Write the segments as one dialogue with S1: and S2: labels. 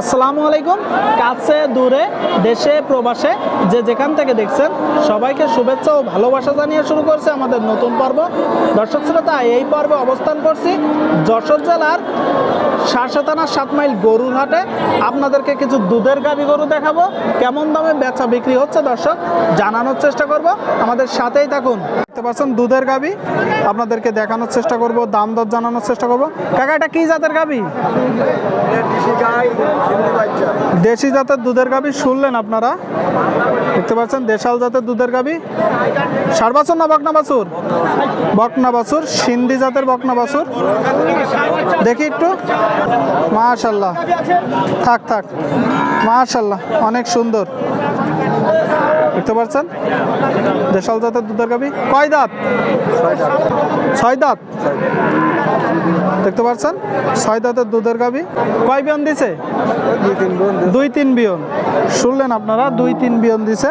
S1: আসসালামু আলাইকুম। কাছে, দূরে, দেশে, প্রবাসে, যে যেখান থেকে দেখছেন, সবাইকে শুভেচ্ছা ও ভালোবাসা জানিয়ে শুরু করছে আমাদের নতুন পর্ব। দর্শক শ্রোতা, এই পর্বে অবস্থান করছি যশোর জেলার শাসাতানা সাত মাইল গরুর হাটে। আপনাদেরকে কিছু দুধের গাবি গরু দেখাবো। কেমন দামে বেচা বিক্রি হচ্ছে দর্শক, জানানোর চেষ্টা করব। আমাদের সাথেই থাকুন। দেখতে পাচ্ছেন দুধের গাবি। আপনাদেরকে দেখানোর চেষ্টা করব, দাম দর জানানোর চেষ্টা করব। কাকা, এটা কি জাতের গাবি? দেশি জাতের দুধের গাভী শুনলেন আপনারা? দেখতে পাচ্ছেন, দেশাল জাতের দুধের গাভী ষাট বাছুর না বকনা বাছুর বকনা বাছুর সিন্ধি জাতের বকনা বাছুর দেখি একটু। মাশাল্লাহ। থাক থাক। মাশাল্লাহ, অনেক সুন্দর। দেখতে পাচ্ছেন? দেশাল জাতের দুধের গাভী কয় দাঁত। ছয় দাঁত? দেখতে পাচ্ছেন? ছয় দাঁতের দুধের গাভী। কয় বিয়ন দিছে? দুই তিন বিয়ন শুনলেন আপনারা দুই তিন বিয়ন দিছে।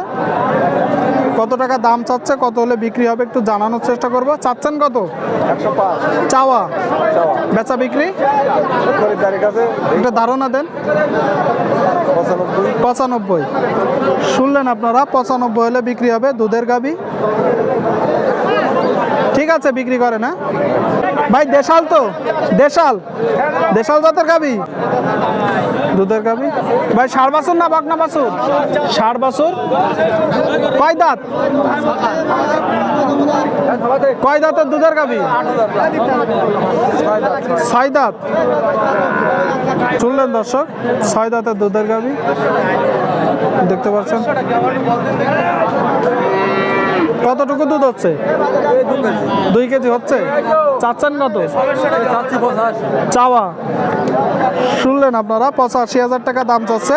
S1: কত টাকা দাম চাচ্ছে কত হলে বিক্রি হবে একটু জানানোর চেষ্টা করব। চাচ্ছেন কত? চাওয়া। বেচা বিক্রি? একটা ধারণা দেন।
S2: পঁচানব্বই।
S1: পঁচানব্বই। শুনলেন আপনারা পঁচানব্বই হলে বিক্রি হবে দুধের গাবি ঠিক আছে, বিক্রি করে না। ভাই, দেশাল তো, দেশাল। দেশাল জাতের গাবি? দুধের গাবি? ভাই, ষাড় বাছুর না বাগনা বাছুর? ষাড় বাছুর? কয় দাঁত? কয় দাঁতের দুধের গাবি? ছয় দাঁত। শুনলেন দর্শক, ছয় দাঁতের দুধের গাবি। দেখতে পাচ্ছেন? কতটুকু দুধ হচ্ছে? দুই কেজি হচ্ছে? চাচ্ছেন কত? চাওয়া। শুনলেন আপনারা, পঁচাশি হাজার টাকা দাম চাচ্ছে।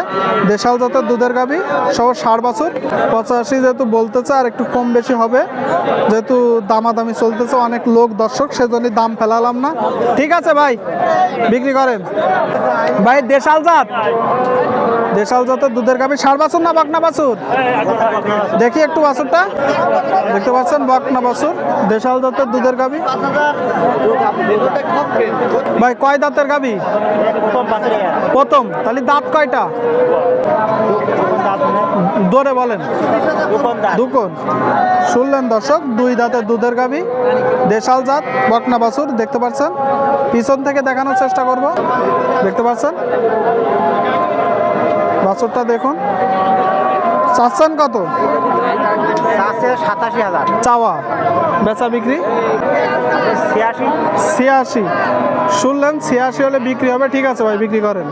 S1: দেশাল জাতের দুধের গাবি, সহ ষাট বছর। পঁচাশি যেহেতু বলতেছে, আর একটু কম বেশি হবে। যেহেতু দামাদামি চলতেছে, অনেক লোক দর্শক সেজন্যই দাম ফেলালাম না। ঠিক আছে ভাই, বিক্রি করেন। ভাই, দেশাল জাত? দেশাল জাতের দুধের গাবি সার বাছুর না বাকনা বাছুর? দেখি একটু বাছুরটা। দেখতে পাচ্ছেন, বাকনা বাছুর। দেশাল জাতের দুধের গাবি ভাই, কয় দাঁতের গাবি প্রথম, তাহলে দাঁত কয়টা? দৌড়ে বলেন। দুকন শুনলেন দর্শক, দুই দাঁতের দুধের গাবি দেশাল জাত, বকনা বাছুর, দেখতে পাচ্ছেন। পিছন থেকে দেখানোর চেষ্টা করব। দেখতে পাচ্ছেন? বাছুরটা দেখুন। চাচ্ছেন কত?
S2: সাতাশি হাজার।
S1: চাওয়া। বেচা বিক্রি?
S2: ছিয়াশি।
S1: ছিয়াশি। শুনলেন ছিয়াশি হলে বিক্রি হবে ঠিক আছে ভাই বিক্রি করেন।